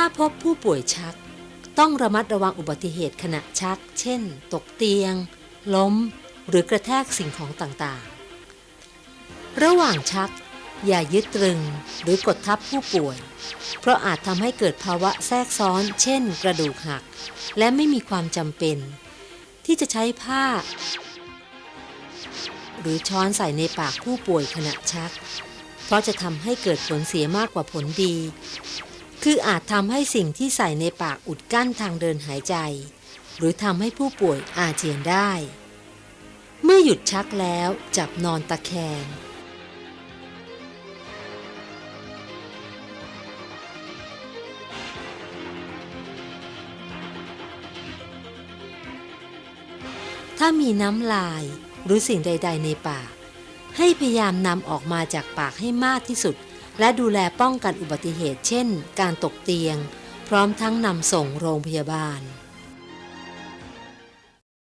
ถ้าพบผู้ป่วยชัก ต้องระมัดระวังอุบัติเหตุขณะชัก เช่น ตกเตียง ล้ม หรือกระแทกสิ่งของต่างๆ ระหว่างชัก อย่ายึดตรึงหรือกดทับผู้ป่วย เพราะอาจทำให้เกิดภาวะแทรกซ้อน เช่น กระดูกหัก และไม่มีความจำเป็น ที่จะใช้ผ้า หรือช้อนใส่ในปากผู้ป่วยขณะชัก เพราะจะทำให้เกิดผลเสียมากกว่าผลดี คืออาจทำให้สิ่งที่ใส่ในปากอุดกั้นทางเดินหายใจ หรือทำให้ผู้ป่วยอาเจียนได้ เมื่อหยุดชักแล้วจับนอนตะแคงถ้ามีน้ำลายหรือสิ่งใด ๆ ในปาก ให้พยายามนำออกมาจากปากให้มากที่สุด และดูแลป้องกันอุบัติเหตุเช่น การตกเตียง พร้อมทั้งนำส่งโรงพยาบาล